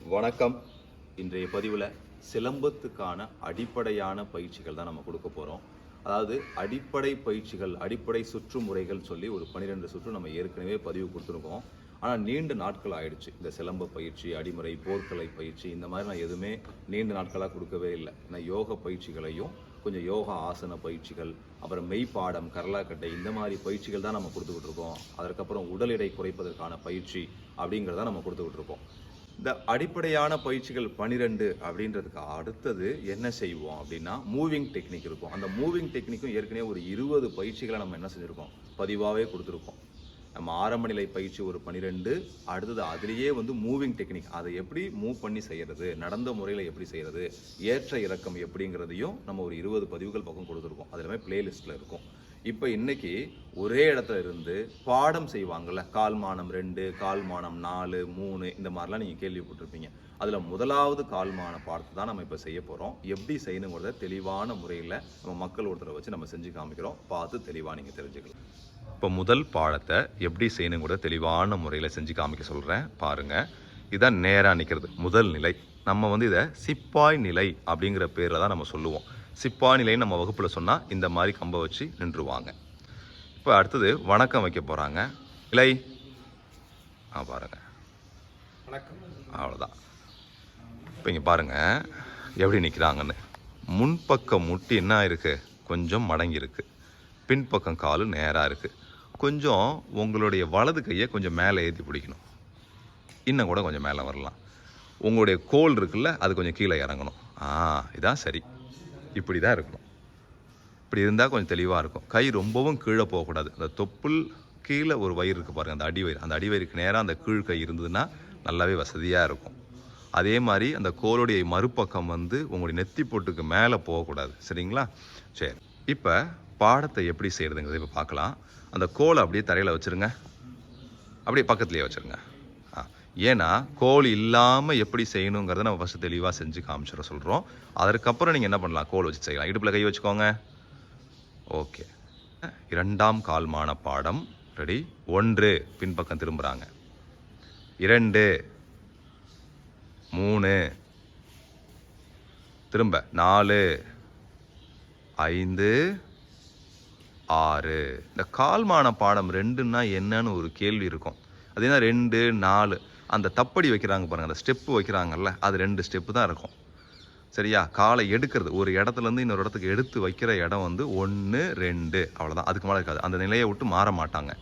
வணக்கம். இன்றைய பதிவில் சிலம்பத்துக்கான அடிப்படையான பயிற்சிகள் தான் நம்ம கொடுக்க போகிறோம் அதாவது அடிப்படை பயிற்சிகள் அடிப்படை சுற்று முறைகள் சொல்லி ஒரு பன்னிரெண்டு சுற்று நம்ம ஏற்கனவே பதிவு கொடுத்துருக்கோம். ஆனால் நீண்ட நாட்கள் ஆயிடுச்சு. இந்த சிலம்ப பயிற்சி அடிமுறை போர்க்கலை பயிற்சி இந்த மாதிரி நான் எதுவுமே நீண்ட நாட்களாக கொடுக்கவே இல்லை. நான் யோக பயிற்சிகளையும் கொஞ்சம் யோகா ஆசன பயிற்சிகள் அப்புறம் மெய்ப்பாடம் கரலாக்கட்டை இந்த மாதிரி பயிற்சிகள் தான் நம்ம கொடுத்துக்கிட்டு இருக்கோம். அதற்கப்புறம் உடல் எடை குறைப்பதற்கான பயிற்சி அப்படிங்கிறத நம்ம கொடுத்துக்கிட்டு இருக்கோம். இந்த அடிப்படையான பயிற்சிகள் பனிரெண்டு அப்படின்றதுக்கு அடுத்தது என்ன செய்வோம் அப்படின்னா மூவிங் டெக்னிக் இருக்கும். அந்த மூவிங் டெக்னிக்கும் ஏற்கனவே ஒரு இருபது பயிற்சிகளை நம்ம என்ன செஞ்சுருக்கோம்? பதிவாகவே கொடுத்துருக்கோம். நம்ம ஆரம்ப நிலை பயிற்சி ஒரு பனிரெண்டு அடுத்தது அதுலேயே வந்து மூவிங் டெக்னிக் அதை எப்படி மூவ் பண்ணி செய்கிறது நடந்த முறையில் எப்படி செய்கிறது ஏற்ற இறக்கம் எப்படிங்கிறதையும் நம்ம ஒரு இருபது பதிவுகள் பக்கம் கொடுத்துருக்கோம். அது எல்லாமே பிளேலிஸ்ட்டில் இருக்கும். இப்போ இன்னைக்கு ஒரே இடத்துல இருந்து பாடம் செய்வாங்கள்ல கால்மானம் ரெண்டு கால்மானம் நாலு மூணு இந்த மாதிரிலாம் நீங்கள் கேள்விப்பட்டிருப்பீங்க. அதில் முதலாவது கால்மான பாடத்தை தான் நம்ம இப்போ செய்ய போகிறோம் எப்படி செய்யணுங்கிறத தெளிவான முறையில் நம்ம மக்கள் ஒருத்தரை வச்சு நம்ம செஞ்சு காமிக்கிறோம். பார்த்து தெளிவாக நீங்கள் தெரிஞ்சுக்கலாம். இப்போ முதல் பாடத்தை எப்படி செய்யணுங்கிறத தெளிவான முறையில் செஞ்சு காமிக்க சொல்கிறேன் பாருங்கள் இதான் நேராக நிற்கிறது முதல் நிலை. நம்ம வந்து இதை சிப்பாய் நிலை அப்படிங்கிற பேரில் தான் நம்ம சொல்லுவோம். சிப்பானிலைன்னு நம்ம வகுப்பில் சொன்னால் இந்த மாதிரி கம்பை வச்சு நின்றுவாங்க. இப்போ அடுத்தது வணக்கம் வைக்க போகிறாங்க இலை. ஆ பாருங்கள் வணக்கம் அவ்வளோதான் இப்போ இங்கே பாருங்கள் எப்படி நிற்கிறாங்கன்னு முன்பக்கம் முட்டி என்ன இருக்குது கொஞ்சம் மடங்கியிருக்கு. பின்பக்கம் காலு நேராக இருக்குது கொஞ்சம் உங்களுடைய வலது கையை கொஞ்சம் மேலே ஏற்றி பிடிக்கணும். இன்னும் கூட கொஞ்சம் மேலே வரலாம். உங்களுடைய கோல் இருக்குல்ல அது கொஞ்சம் கீழே இறங்கணும். ஆ இதான் சரி. இப்படி தான் இருக்கணும். இப்படி இருந்தால் கொஞ்சம் தெளிவாக இருக்கும். கை ரொம்பவும் கீழே போகக்கூடாது. அந்த தொப்புள் கீழே ஒரு வயிறு இருக்குது பாருங்கள் அந்த அடி வயிறு. அந்த அடி வயிறுக்கு நேராக அந்த கீழ் கை இருந்ததுன்னா நல்லாவே வசதியாக இருக்கும். அதே மாதிரி அந்த கோலுடைய மறுபக்கம் வந்து உங்களுடைய நெத்தி போட்டுக்கு மேலே போகக்கூடாது. சரிங்களா? சரி. இப்போ பாடத்தை எப்படி செய்கிறதுங்கிறத இப்போ பார்க்கலாம். அந்த கோலை அப்படியே தரையில் வச்சுருங்க. அப்படியே பக்கத்துலேயே வச்சுருங்க. ஏன்னா கோல் இல்லாமல் எப்படி செய்யணுங்கிறத நம்ம ஃபஸ்ட்டு தெளிவாக செஞ்சு காமிச்சிட சொல்கிறோம் அதற்கப்புறம் நீங்கள் என்ன பண்ணலாம்? கோல் வச்சு செய்யலாம். இடுப்பில் கை வச்சுக்கோங்க. ஓகே. இரண்டாம் கால்மான பாடம் ரெடி? ஒன்று. பின்பக்கம் திரும்புகிறாங்க இரண்டு. மூணு. திரும்ப. நாலு. ஐந்து. ஆறு. இந்த கால்மான பாடம் ரெண்டுன்னா என்னன்னு ஒரு கேள்வி இருக்கும். அது என்ன ரெண்டு நாலு. அந்த தப்படி வைக்கிறாங்க பாருங்கள் அந்த ஸ்டெப்பு வைக்கிறாங்கல்ல அது ரெண்டு ஸ்டெப்பு தான் இருக்கும். சரியா? காலை எடுக்கிறது ஒரு இடத்துல இருந்து இன்னொரு இடத்துக்கு எடுத்து வைக்கிற இடம் வந்து ஒன்று ரெண்டு அவ்வளோதான் அதுக்கு மேலே இருக்காது. அந்த நிலையை விட்டு மாற மாட்டாங்க.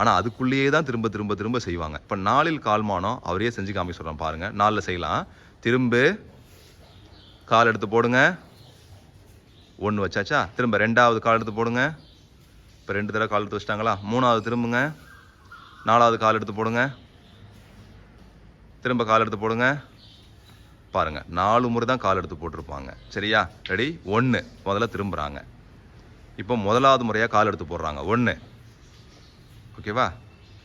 ஆனால் அதுக்குள்ளேயே தான் திரும்ப திரும்ப திரும்ப செய்வாங்க. இப்போ நாளில் கால்மானம் அவரே செஞ்சு காமிக்க சொல்கிறேன் பாருங்கள் நாளில் செய்யலாம். திரும்ப கால் எடுத்து போடுங்க. ஒன்று வச்சாச்சா? திரும்ப ரெண்டாவது கால் எடுத்து போடுங்க. இப்போ ரெண்டு தடவை கால் எடுத்து வச்சிட்டாங்களா? மூணாவது திரும்புங்க. நாலாவது கால் எடுத்து போடுங்க. திரும்ப கால் எடுத்து போடுங்க. பாருங்க நாலு முறை தான் கால் எடுத்து போட்டிருப்பாங்க. சரியா? ரெடி ஒன்று முதல்ல திரும்புகிறாங்க இப்போ முதலாவது முறையாக கால் எடுத்து போடுறாங்க. ஒன்று ஓகேவா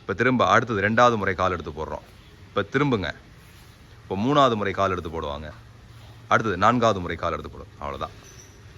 இப்போ திரும்ப அடுத்தது ரெண்டாவது முறை கால் எடுத்து போடுறோம். இப்போ திரும்புங்க. இப்போ மூணாவது முறை கால் எடுத்து போடுவாங்க. அடுத்தது நான்காவது முறை கால் எடுத்து போடுவோம் அவ்வளோதான்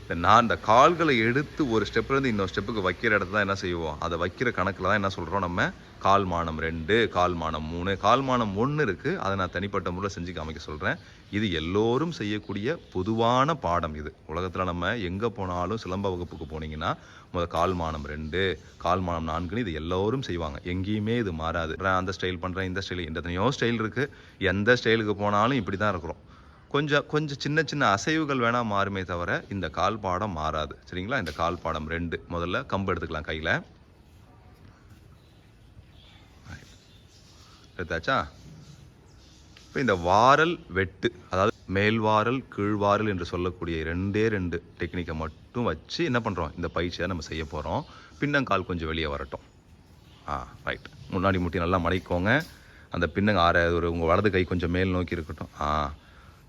இந்த நான் இந்த கால்களை எடுத்து ஒரு ஸ்டெப்லேருந்து இன்னொரு ஸ்டெப்புக்கு வைக்கிற இடத்துல தான் என்ன செய்வோம்? அதை வைக்கிற கணக்கில் தான் என்ன சொல்கிறோம் நம்ம? கால் மானம் ரெண்டு கால் மானம் மூணு. கால்மானம் ஒன்று இருக்குது அதை நான் தனிப்பட்ட முறையில் செஞ்சு காமிக்க சொல்கிறேன் இது எல்லோரும் செய்யக்கூடிய பொதுவான பாடம் இது. உலகத்தில் நம்ம எங்கே போனாலும் சிலம்ப வகுப்புக்கு போனீங்கன்னா முதல் கால் மானம் ரெண்டு கால் மானம் நான்குன்னு இது எல்லோரும் செய்வாங்க. எங்கேயுமே இது மாறாது. நான் அந்த ஸ்டைல் பண்ணுறேன் இந்த ஸ்டைல் இந்த எத்தனையோ ஸ்டைல் இருக்குது எந்த ஸ்டைலுக்கு போனாலும் இப்படி தான் இருக்கிறோம். கொஞ்சம் கொஞ்சம் சின்ன சின்ன அசைவுகள் வேணால் மாறுமே தவிர இந்த கால் பாடம் மாறாது. சரிங்களா? இந்த கால் பாடம் ரெண்டு. முதல்ல கம்பு எடுத்துக்கலாம் கையில். எடுத்தாச்சா? இப்போ இந்த வாரல் வெட்டு அதாவது மேல்வாரல் கீழ்வாரல் என்று சொல்லக்கூடிய ரெண்டே ரெண்டு டெக்னிக்கை மட்டும் வச்சு என்ன பண்ணுறோம் இந்த பயிற்சியை நம்ம செய்ய போகிறோம் பின்னங்கால் கொஞ்சம் வெளியே வரட்டும். ஆ ரைட் முன்னாடி முட்டி நல்லா மடைக்கோங்க. அந்த பின்னங்க ஆற ஒரு உங்கள் வலது கை கொஞ்சம் மேல் நோக்கி இருக்கட்டும். ஆ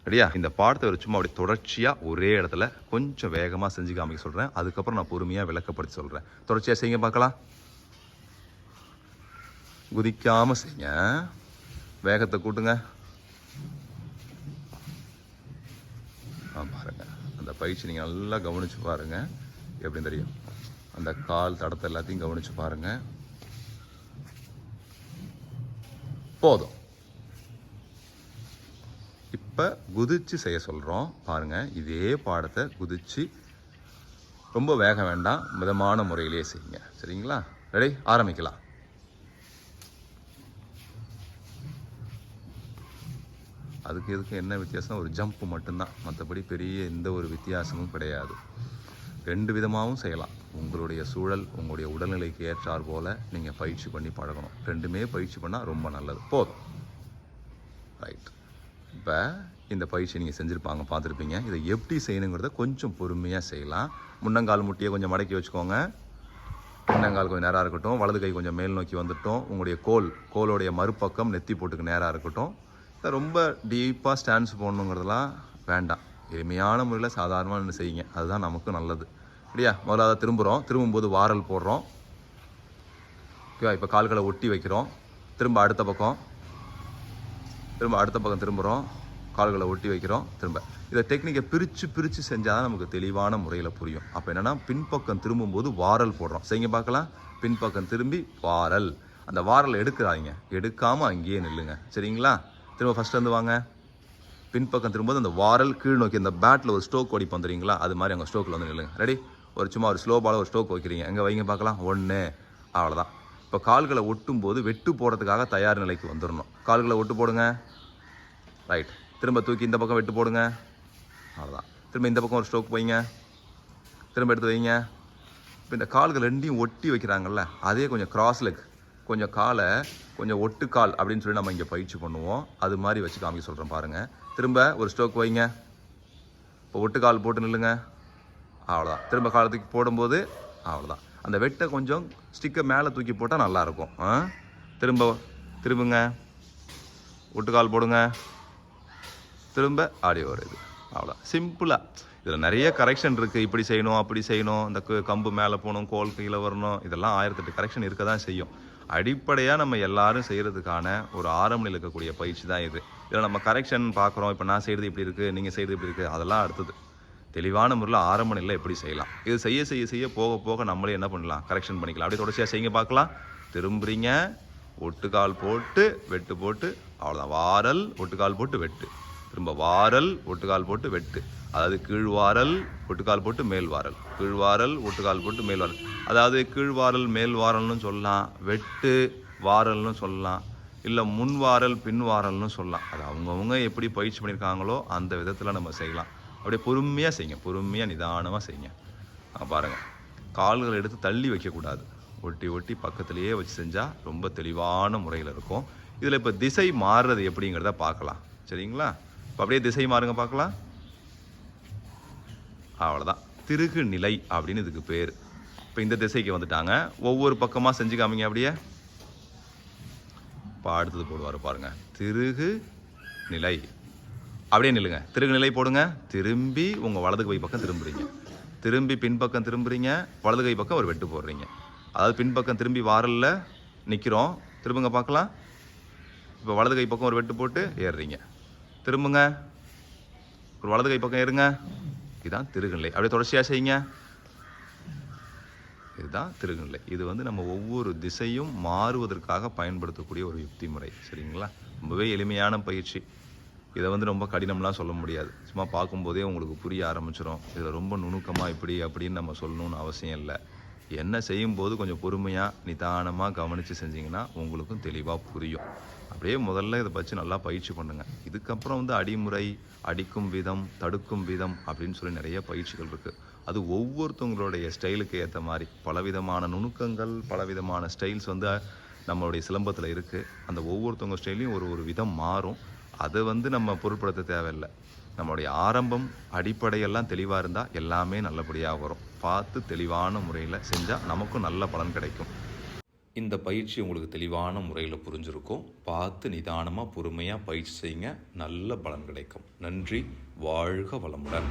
ரெடியா? இந்த பாடத்தை ஒரு சும்மா அப்படி தொடர்ச்சியாக ஒரே இடத்துல கொஞ்சம் வேகமாக செஞ்சு காமிக்க சொல்கிறேன் அதுக்கப்புறம் நான் பொறுமையாக விளக்கப்படுத்தி சொல்கிறேன் தொடர்ச்சியாக செய்யுங்க பார்க்கலாம். குதிக்காமல் செய்யுங்க. வேகத்தை கூட்டுங்க. ஆ பாருங்க. அந்த பயிற்சி நீங்கள் நல்லா கவனிச்சு பாருங்க. எப்படின்னு தெரியும்? அந்த கால் தடத்தை எல்லாத்தையும் கவனிச்சு பாருங்க. போதும். இப்போ குதிச்சு செய்ய சொல்கிறோம் பாருங்கள் இதே பாடத்தை குதிச்சு ரொம்ப வேகம் வேண்டாம். மிதமான முறையிலேயே செய்யுங்க. சரிங்களா? ரெடி ஆரம்பிக்கலாம். அதுக்கு இதுக்கு என்ன வித்தியாசம் ஒரு ஜம்ப் மட்டும்தான். மற்றபடி பெரிய எந்த ஒரு வித்தியாசமும் கிடையாது. ரெண்டு விதமாகவும் செய்யலாம். உங்களுடைய சூழல் உங்களுடைய உடல்நிலைக்கு ஏற்றார் போல் நீங்கள் பயிற்சி பண்ணி பழகணும். ரெண்டுமே பயிற்சி பண்ணால் ரொம்ப நல்லது. போதும். ரைட் இப்போ இந்த பயிற்சி நீங்கள் செஞ்சுருப்பாங்க பார்த்துருப்பீங்க. இதை எப்படி செய்யணுங்கிறத கொஞ்சம் பொறுமையாக செய்யலாம். முன்னங்கால் முட்டியை கொஞ்சம் மடக்கி வச்சுக்கோங்க. முன்னங்கால் கொஞ்சம் நேராக இருக்கட்டும். வலது கை கொஞ்சம் மேல் நோக்கி வந்துட்டோம். உங்களுடைய கோல் கோலோடைய மறுபக்கம் நெத்தி போட்டுக்கு நேராக இருக்கட்டும். ரொம்ப டீப்பாக ஸ்டாண்ட்ஸ் போடணுங்கிறதெல்லாம் வேண்டாம். எளிமையான முறையில் சாதாரணமாக நின்று செய்யுங்க. அதுதான் நமக்கு நல்லது. இல்லையா முதல்ல அதை திரும்புகிறோம் திரும்பும்போது வாரல் போடுறோம். ஓகேவா? இப்போ கால்களை ஒட்டி வைக்கிறோம். திரும்ப அடுத்த பக்கம். திரும்ப அடுத்த பக்கம் திரும்புகிறோம் கால்களை ஒட்டி வைக்கிறோம். திரும்ப. இதை டெக்னிக்கை பிரித்து பிரித்து செஞ்சால் தான் நமக்கு தெளிவான முறையில் புரியும். அப்போ என்னென்னா பின்பக்கம் திரும்பும்போது வாரல் போடுறோம். செய்யுங்க பார்க்கலாம். பின்பக்கம் திரும்பி வாரல். அந்த வாரல் எடுக்கிறாங்க எடுக்காமல் அங்கேயே நில்லுங்க. சரிங்களா? திரும்ப ஃபஸ்ட்டு வந்து வாங்க. பின்பக்கம் திரும்பும்போது அந்த வாரல் கீழ் நோக்கி அந்த பேட்டில் ஒரு ஸ்டோக் ஓடிப்போம் தெரியுங்களா அது மாதிரி அங்கே ஸ்டோக்கில் வந்து நில்லுங்க. ரெடி ஒரு சும்மா ஒரு ஸ்லோ பால ஒரு ஸ்டோக் வைக்கிறீங்க. எங்கே வைங்க பார்க்கலாம்? ஒன்று அவ்வளோதான் இப்போ கால்களை ஒட்டும் போது வெட்டு போடுறதுக்காக தயார் நிலைக்கு வந்துடணும் கால்களை ஒட்டு போடுங்க. ரைட் திரும்ப தூக்கி இந்த பக்கம் வெட்டு போடுங்க. அவ்வளோதான் திரும்ப இந்த பக்கம் ஒரு ஸ்ட்ரோக் வைங்க. திரும்ப எடுத்து வைங்க. இப்போ இந்த கால்கள் ரெண்டையும் ஒட்டி வைக்கிறாங்கல்ல அதே கொஞ்சம் கிராஸ் லெக் கொஞ்சம் காலை கொஞ்சம் ஒட்டு கால் அப்படின்னு சொல்லி நம்ம இங்கே பயிற்சி பண்ணுவோம். அது மாதிரி வச்சு காமிக்க சொல்கிறேன் பாருங்கள் திரும்ப ஒரு ஸ்ட்ரோக் வைங்க. இப்போ ஒட்டு கால் போட்டு நில்லுங்க. அவ்வளோதான் திரும்ப காலத்துக்கு போடும்போது அவ்வளோதான் அந்த வெட்டை கொஞ்சம் ஸ்டிக்கை மேலே தூக்கி போட்டால் நல்லாயிருக்கும். ஆ? திரும்ப திரும்புங்க. ஒட்டுக்கால் போடுங்க. திரும்ப ஆடியோ வருது அவ்வளோ சிம்பிளாக இதில் நிறைய கரெக்ஷன் இருக்குது இப்படி செய்யணும் அப்படி செய்யணும். இந்த கம்பு மேலே போகணும் கோல் கீழே வரணும். இதெல்லாம் ஆயிரத்தெட்டு கரெக்ஷன் இருக்க தான் செய்யும். அடிப்படையாக நம்ம எல்லாரும் செய்கிறதுக்கான ஒரு ஆரம்ப இருக்கக்கூடிய பயிற்சி தான் இது. இதில் நம்ம கரெக்ஷன் பார்க்குறோம் இப்போ நான் செய்கிறது இப்படி இருக்குது நீங்கள் செய்கிறது இப்படி இருக்குது அதெல்லாம் அடுத்தது. தெளிவான முறையில் ஆரம்ப நிலையில் எப்படி செய்யலாம்? இது செய்ய செய்ய செய்ய போக போக நம்மளே என்ன பண்ணலாம்? கரெக்ஷன் பண்ணிக்கலாம். அப்படியே தொடர்ச்சியாக செய்யுங்க பார்க்கலாம். திரும்புறீங்க. ஒட்டுக்கால் போட்டு வெட்டு போட்டு அவ்வளோதான் வாரல் ஒட்டுக்கால் போட்டு வெட்டு. திரும்ப வாரல் ஒட்டுக்கால் போட்டு வெட்டு. அதாவது கீழ்வாரல் ஒட்டுக்கால் போட்டு மேல்வாரல். கீழ்வாரல் ஒட்டுக்கால் போட்டு மேல்வாரல். அதாவது கீழ்வாரல் மேல்வாரல்னு சொல்லலாம். வெட்டு வாரல்னு சொல்லலாம். இல்லை முன்வாரல் பின்வாரல்னு சொல்லலாம். அது அவங்கவுங்க எப்படி பயிற்சி பண்ணியிருக்காங்களோ அந்த விதத்தில் நம்ம செய்யலாம். அப்படியே பொறுமையாக செய்யுங்க. பொறுமையாக நிதானமாக செய்யுங்க. பாருங்கள் கால்களை எடுத்து தள்ளி வைக்கக்கூடாது. ஒட்டி ஒட்டி பக்கத்துலேயே வச்சு செஞ்சால் ரொம்ப தெளிவான முறையில் இருக்கும். இதில் இப்போ திசை மாறுறது எப்படிங்கிறத பார்க்கலாம். சரிங்களா? இப்போ அப்படியே திசை மாறுங்க பார்க்கலாம். அவ்வளோதான் திருகு நிலை அப்படின்னு இதுக்கு பேர். இப்போ இந்த திசைக்கு வந்துட்டாங்க. ஒவ்வொரு பக்கமாக செஞ்சு காமிங்க அப்படியே. இப்போ அடுத்தது போடுவார் பாருங்கள் திருகு நிலை அப்படியே நில்லுங்க. திருகு நிலை போடுங்க. திரும்பி உங்கள் வலது கை பக்கம் திரும்புறீங்க. திரும்பி பின்பக்கம் திரும்புறீங்க. வலது கை பக்கம் ஒரு வெட்டு போடுறீங்க. அதாவது பின்பக்கம் திரும்பி வாரலில் நிற்கிறோம் திரும்புங்க பார்க்கலாம். இப்போ வலது கை பக்கம் ஒரு வெட்டு போட்டு ஏறுறீங்க. திரும்புங்க. ஒரு வலது கை பக்கம் ஏறுங்க. இதுதான் திருகுநிலை அப்படியே தொடர்ச்சியாக செய்யுங்க. இதுதான் திருகுநிலை இது வந்து நம்ம ஒவ்வொரு திசையும் மாறுவதற்காக பயன்படுத்தக்கூடிய ஒரு யுக்தி முறை சரிங்களா? ரொம்பவே எளிமையான பயிற்சி. இதை வந்து ரொம்ப கடினம்லாம் சொல்ல முடியாது. சும்மா பார்க்கும்போதே உங்களுக்கு புரிய ஆரம்பிச்சிடும் இதில் ரொம்ப நுணுக்கமாக இப்படி அப்படின்னு நம்ம சொல்லணும்னு அவசியம் இல்லை. என்ன செய்யும்போது கொஞ்சம் பொறுமையாக நிதானமாக கவனித்து செஞ்சிங்கன்னா உங்களுக்கும் தெளிவாக புரியும். அப்படியே முதல்ல இதை வச்சு நல்லா பயிற்சி பண்ணுங்கள் இதுக்கப்புறம் வந்து அடிமுறை அடிக்கும் விதம் தடுக்கும் விதம் அப்படின்னு சொல்லி நிறைய பயிற்சிகள் இருக்குது அது ஒவ்வொருத்தவங்களுடைய ஸ்டைலுக்கு ஏற்ற மாதிரி. பலவிதமான நுணுக்கங்கள் பலவிதமான ஸ்டைல்ஸ் வந்து நம்மளுடைய சிலம்பத்தில் இருக்குது அந்த ஒவ்வொருத்தவங்க ஸ்டைலையும் ஒரு ஒரு விதம் மாறும். அதை வந்து நம்ம பொருட்படுத்த தேவையில்லை. நம்மளுடைய ஆரம்பம் அடிப்படையெல்லாம் தெளிவாக இருந்தால் எல்லாமே நல்லபடியாக வரும். பார்த்து தெளிவான முறையில் செஞ்சால் நமக்கும் நல்ல பலன் கிடைக்கும். இந்த பயிற்சி உங்களுக்கு தெளிவான முறையில் புரிஞ்சிருக்கும். பார்த்து நிதானமாக பொறுமையாக பயிற்சி செய்யுங்க. நல்ல பலன் கிடைக்கும். நன்றி. வாழ்க வளமுடன்.